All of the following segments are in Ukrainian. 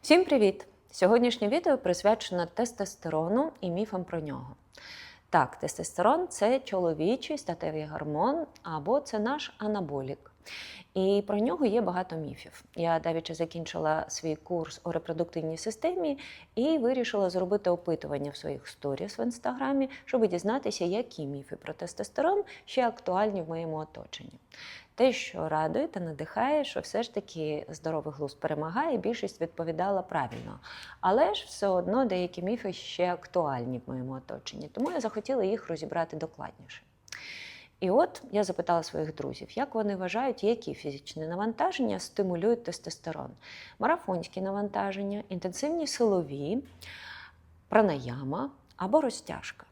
Всім привіт! Сьогоднішнє відео присвячено тестостерону і міфам про нього. Так, тестостерон це чоловічий статевий гормон, або це наш анаболік. І про нього є багато міфів. Я давіче закінчила свій курс у репродуктивній системі і вирішила зробити опитування в своїх сторіс в інстаграмі, щоб дізнатися, які міфи про тестостерон ще актуальні в моєму оточенні. Те, що радує та надихає, що все ж таки здоровий глузд перемагає, більшість відповідала правильно. Але ж все одно деякі міфи ще актуальні в моєму оточенні, тому я захотіла їх розібрати докладніше. І от я запитала своїх друзів, як вони вважають, які фізичні навантаження стимулюють тестостерон. Марафонські навантаження, інтенсивні силові, пранаяма або розтяжка.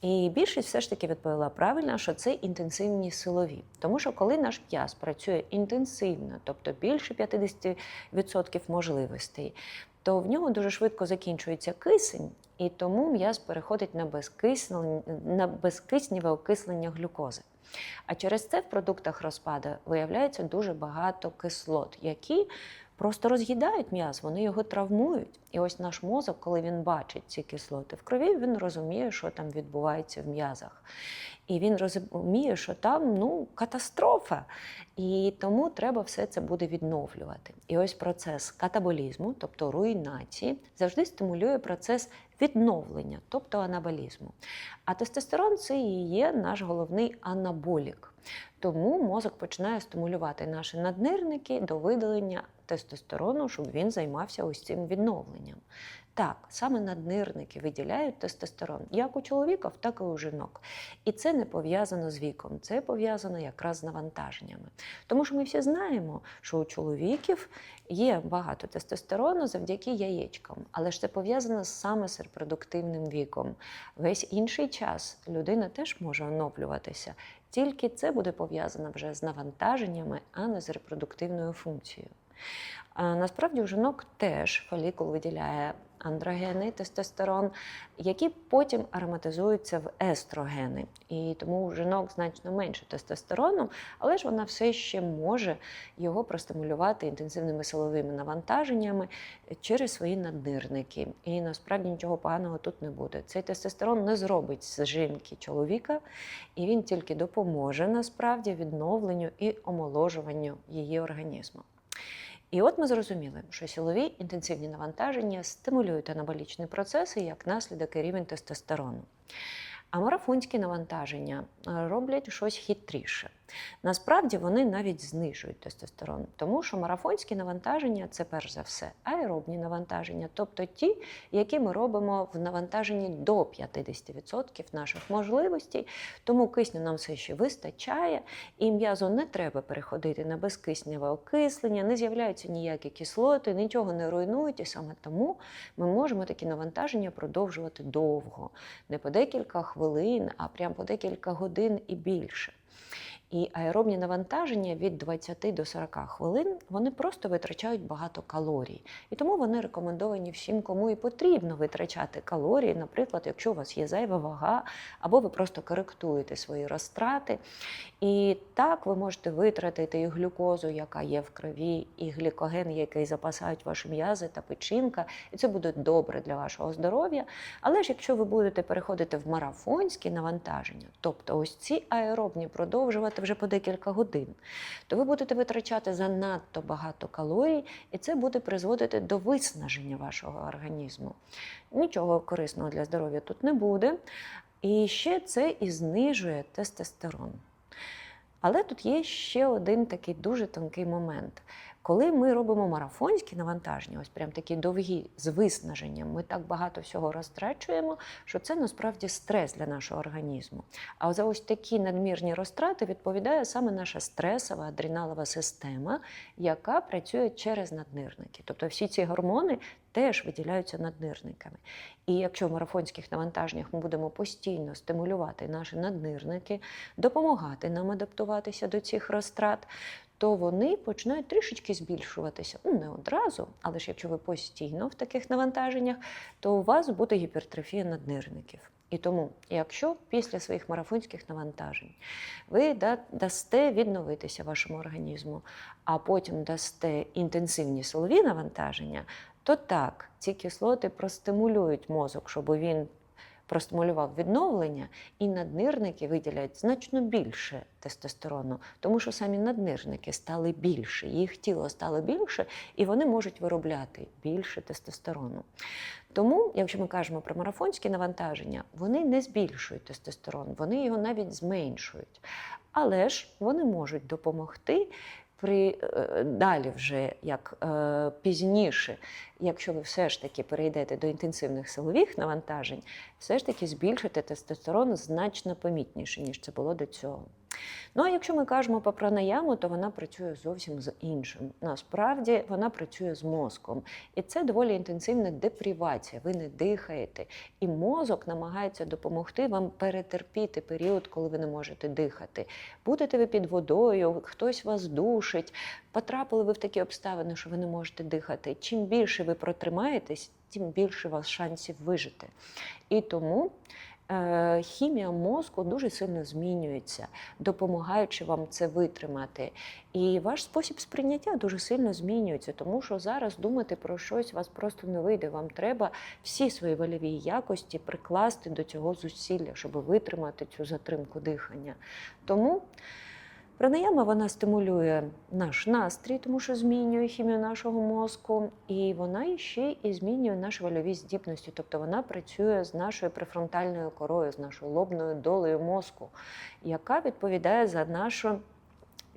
І більшість все ж таки відповіла правильно, що це інтенсивні силові. Тому що коли наш м'яз працює інтенсивно, тобто більше 50% можливостей, то в нього дуже швидко закінчується кисень, і тому м'яз переходить на безкисневе, на безкисневе окислення глюкози. А через це в продуктах розпаду виявляється дуже багато кислот, які просто роз'їдають м'яз, вони його травмують. І ось наш мозок, коли він бачить ці кислоти в крові, він розуміє, що там відбувається в м'язах. І він розуміє, що там ну, катастрофа. І тому треба все це буде відновлювати. І ось процес катаболізму, тобто руйнації, завжди стимулює процес відновлення, тобто анаболізму. А тестостерон це і є наш головний анаболік. Тому мозок починає стимулювати наші наднирники до видалення тестостерону, щоб він займався ось цим відновленням. Так, саме наднирники виділяють тестостерон як у чоловіків, так і у жінок. І це не пов'язано з віком, це пов'язано якраз з навантаженнями. Тому що ми всі знаємо, що у чоловіків є багато тестостерону завдяки яєчкам, але ж це пов'язано саме з репродуктивним віком. Весь інший час людина теж може оновлюватися. Тільки це буде пов'язано вже з навантаженнями, а не з репродуктивною функцією. Насправді у жінок теж фолікул виділяє андрогени, тестостерон, які потім ароматизуються в естрогени. І тому у жінок значно менше тестостерону, але ж вона все ще може його простимулювати інтенсивними силовими навантаженнями через свої наднирники. І насправді нічого поганого тут не буде. Цей тестостерон не зробить з жінки чоловіка, і він тільки допоможе насправді відновленню і омоложуванню її організму. І от ми зрозуміли, що силові інтенсивні навантаження стимулюють анаболічні процеси як наслідок і рівень тестостерону. А марафонські навантаження роблять щось хитріше. Насправді вони навіть знижують тестостерон, тому що марафонські навантаження це перш за все аеробні навантаження, тобто ті, які ми робимо в навантаженні до 50% наших можливостей. Тому кисню нам все ще вистачає, і м'язу не треба переходити на безкисневе окислення, не з'являються ніякі кислоти, нічого не руйнують, і саме тому ми можемо такі навантаження продовжувати довго, не по декілька хвилин, а прямо по декілька годин і більше. І аеробні навантаження від 20 до 40 хвилин вони просто витрачають багато калорій. І тому вони рекомендовані всім, кому і потрібно витрачати калорії, наприклад, якщо у вас є зайва вага, або ви просто коректуєте свої розтрати. І так ви можете витратити і глюкозу, яка є в крові, і глікоген, який запасають ваші м'язи та печінка. І це буде добре для вашого здоров'я. Але ж якщо ви будете переходити в марафонські навантаження, тобто ось ці аеробні продовжувати вже по декілька годин, то ви будете витрачати занадто багато калорій, і це буде призводити до виснаження вашого організму. Нічого корисного для здоров'я тут не буде. І ще це і знижує тестостерон. Але тут є ще один такий дуже тонкий момент. Коли ми робимо марафонські навантаження, ось прям такі довгі з виснаженням, ми так багато всього розтрачуємо, що це насправді стрес для нашого організму. А за ось такі надмірні розтрати відповідає саме наша стресова адреналова система, яка працює через наднирники. Тобто всі ці гормони теж виділяються наднирниками. І якщо в марафонських навантаженнях ми будемо постійно стимулювати наші наднирники, допомагати нам адаптуватися до цих розтрат, то вони починають трішечки збільшуватися. Ну, не одразу, але ж якщо ви постійно в таких навантаженнях, то у вас буде гіпертрофія наднирників. І тому, якщо після своїх марафонських навантажень ви дасте відновитися вашому організму, а потім дасте інтенсивні силові навантаження, то так, ці кислоти простимулюють мозок, щоб він простимулював відновлення, і наднирники виділять значно більше тестостерону, тому що самі наднирники стали більше, їх тіло стало більше, і вони можуть виробляти більше тестостерону. Тому, якщо ми кажемо про марафонські навантаження, вони не збільшують тестостерон, вони його навіть зменшують. Але ж вони можуть допомогти при е, далі, вже як е, пізніше, якщо ви все ж таки перейдете до інтенсивних силових навантажень, все ж таки збільшити тестостерон значно помітніше, ніж це було до цього. Ну а якщо ми кажемо про пранаяму, то вона працює зовсім з іншим. Насправді вона працює з мозком. І це доволі інтенсивна депрівація. Ви не дихаєте. І мозок намагається допомогти вам перетерпіти період, коли ви не можете дихати. Будете ви під водою, хтось вас душить, потрапили ви в такі обставини, що ви не можете дихати. Чим більше ви протримаєтесь, тим більше у вас шансів вижити. І тому хімія мозку дуже сильно змінюється, допомагаючи вам це витримати. І ваш спосіб сприйняття дуже сильно змінюється, тому що зараз думати про щось вас просто не вийде. Вам треба всі свої вольові якості прикласти до цього зусилля, щоб витримати цю затримку дихання. Тому Пранаяма вона стимулює наш настрій, тому що змінює хімію нашого мозку, і вона ще і змінює наші вольові здібності. Тобто вона працює з нашою префронтальною корою, з нашою лобною долею мозку, яка відповідає за нашу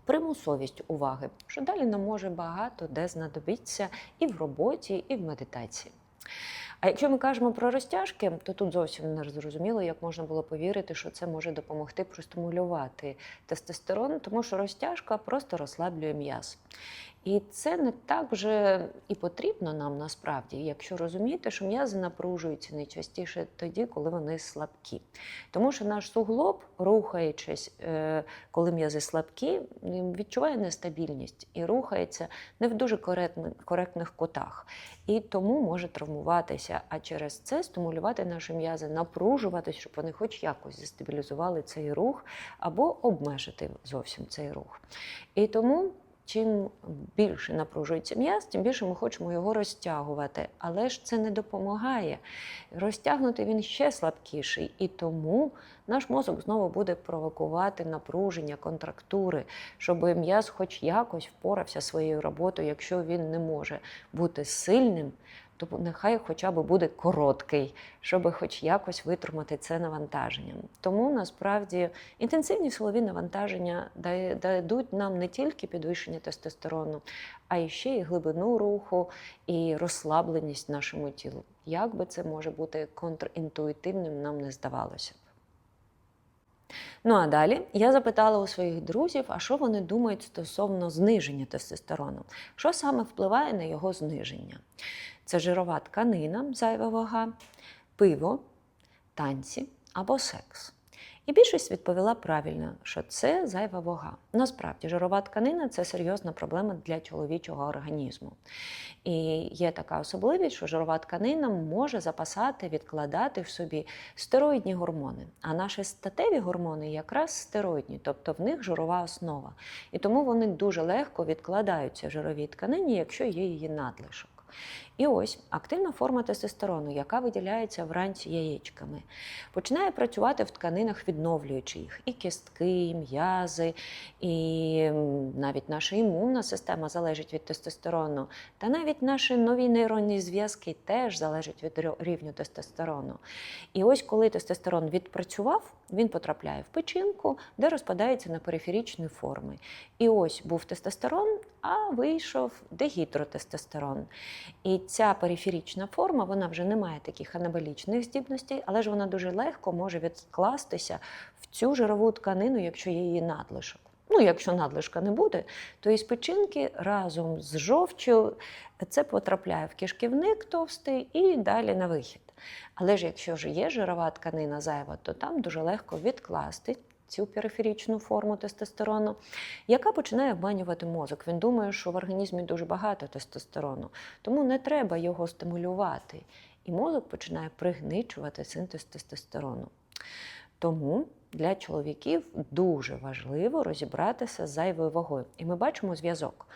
примусовість уваги, що далі нам може багато де знадобитися і в роботі, і в медитації. А якщо ми кажемо про розтяжки, то тут зовсім не зрозуміло, як можна було повірити, що це може допомогти простимулювати тестостерон, тому що розтяжка просто розслаблює м'яз. І це не так вже і потрібно нам насправді, якщо розумієте, що м'язи напружуються найчастіше тоді, коли вони слабкі. Тому що наш суглоб, рухаючись, е, коли м'язи слабкі, відчуває нестабільність і рухається не в дуже коректних кутах. І тому може травмуватися, а через це стимулювати наші м'язи, напружуватись, щоб вони хоч якось застабілізували цей рух або обмежити зовсім цей рух. І тому. Чим більше напружується м'яз, тим більше ми хочемо його розтягувати. Але ж це не допомагає. Розтягнути він ще слабкіший, і тому наш мозок знову буде провокувати напруження, контрактури, щоб м'яз хоч якось впорався своєю роботою, якщо він не може бути сильним. То нехай хоча б буде короткий, щоб хоч якось витримати це навантаження. Тому насправді інтенсивні силові навантаження дадуть нам не тільки підвищення тестостерону, а й ще й глибину руху і розслабленість нашому тілу. Як би це може бути контрінтуїтивним, нам не здавалося б. Ну а далі я запитала у своїх друзів, а що вони думають стосовно зниження тестостерону, що саме впливає на його зниження. Це жирова тканина, зайва вага, пиво, танці або секс. І більшість відповіла правильно, що це зайва вага. Насправді, жирова тканина це серйозна проблема для чоловічого організму. І є така особливість, що жирова тканина може запасати, відкладати в собі стероїдні гормони. А наші статеві гормони якраз стероїдні, тобто в них жирова основа. І тому вони дуже легко відкладаються в жировій тканині, якщо є її надлишок. І ось активна форма тестостерону, яка виділяється вранці яєчками, починає працювати в тканинах, відновлюючи їх. І кістки, і м'язи, і навіть наша імунна система залежить від тестостерону. Та навіть наші нові нейронні зв'язки теж залежать від рівню тестостерону. І ось коли тестостерон відпрацював, він потрапляє в печінку, де розпадається на периферічні форми. І ось був тестостерон, а вийшов дегідротестостерон. І ця периферічна форма вона вже не має таких анаболічних здібностей, але ж вона дуже легко може відкластися в цю жирову тканину, якщо є її надлишок. Ну, якщо надлишка не буде, то із печінки разом з жовчю це потрапляє в кишківник товстий і далі на вихід. Але ж якщо ж є жирова тканина зайва, то там дуже легко відкласти цю периферічну форму тестостерону, яка починає обманювати мозок. Він думає, що в організмі дуже багато тестостерону, тому не треба його стимулювати. і мозок починає пригничувати синтез тестостерону. Тому для чоловіків дуже важливо розібратися з зайвою вагою. І ми бачимо зв'язок.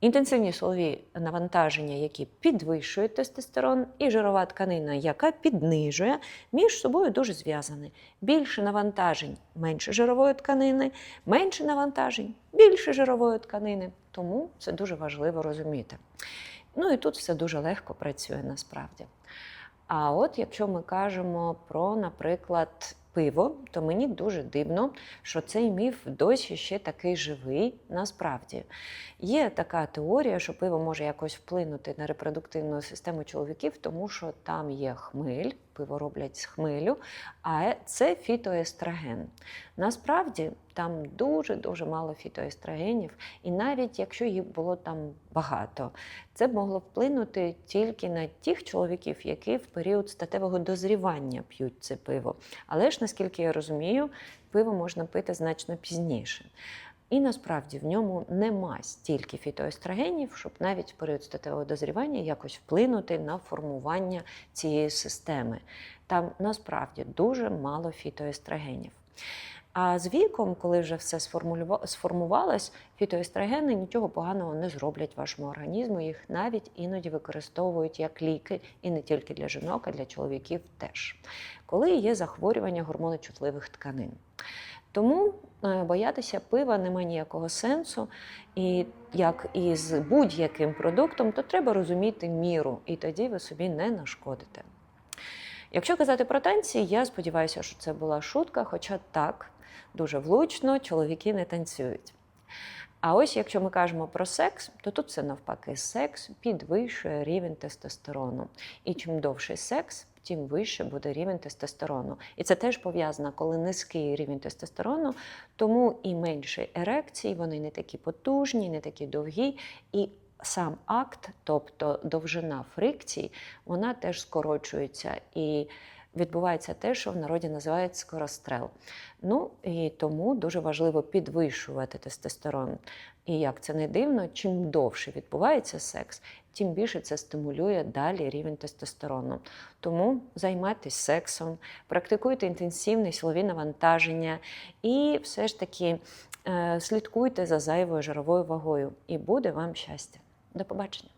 Інтенсивні силові навантаження, які підвищують тестостерон, і жирова тканина, яка піднижує, між собою дуже зв'язані. Більше навантажень менше жирової тканини, менше навантажень більше жирової тканини. Тому це дуже важливо розуміти. Ну і тут все дуже легко працює насправді. А от якщо ми кажемо про, наприклад, пиво, то мені дуже дивно, що цей міф досі ще такий живий. Насправді є така теорія, що пиво може якось вплинути на репродуктивну систему чоловіків, тому що там є хмель, пиво роблять з хмелю, а це фітоестроген. Насправді там дуже дуже мало фітоестрогенів, і навіть якщо їх було там багато, це могло вплинути тільки на тих чоловіків, які в період статевого дозрівання п'ють це пиво. Але ж, наскільки я розумію, пиво можна пити значно пізніше. І насправді в ньому нема стільки фітоестрогенів, щоб навіть в період статевого дозрівання якось вплинути на формування цієї системи. Там насправді дуже мало фітоестрогенів. А з віком, коли вже все сформувалось, фітоестрогени нічого поганого не зроблять вашому організму. Їх навіть іноді використовують як ліки, і не тільки для жінок, а для чоловіків теж. Коли є захворювання гормоночутливих тканин. Тому е, боятися пива немає ніякого сенсу. І як і з будь-яким продуктом, то треба розуміти міру, і тоді ви собі не нашкодите. Якщо казати про танці, я сподіваюся, що це була шутка, хоча так, дуже влучно, чоловіки не танцюють. А ось якщо ми кажемо про секс, то тут це навпаки, секс підвищує рівень тестостерону. І чим довший секс, тим вище буде рівень тестостерону. І це теж пов'язано, коли низький рівень тестостерону, тому і менше ерекцій, вони не такі потужні, не такі довгі. І сам акт, тобто довжина фрикцій, вона теж скорочується. І відбувається те, що в народі називають скорострел. Ну і тому дуже важливо підвищувати тестостерон. І як це не дивно, чим довше відбувається секс, тим більше це стимулює далі рівень тестостерону. Тому займайтесь сексом, практикуйте інтенсивні силові навантаження і все ж таки е, слідкуйте за зайвою жировою вагою. І буде вам щастя. До побачення!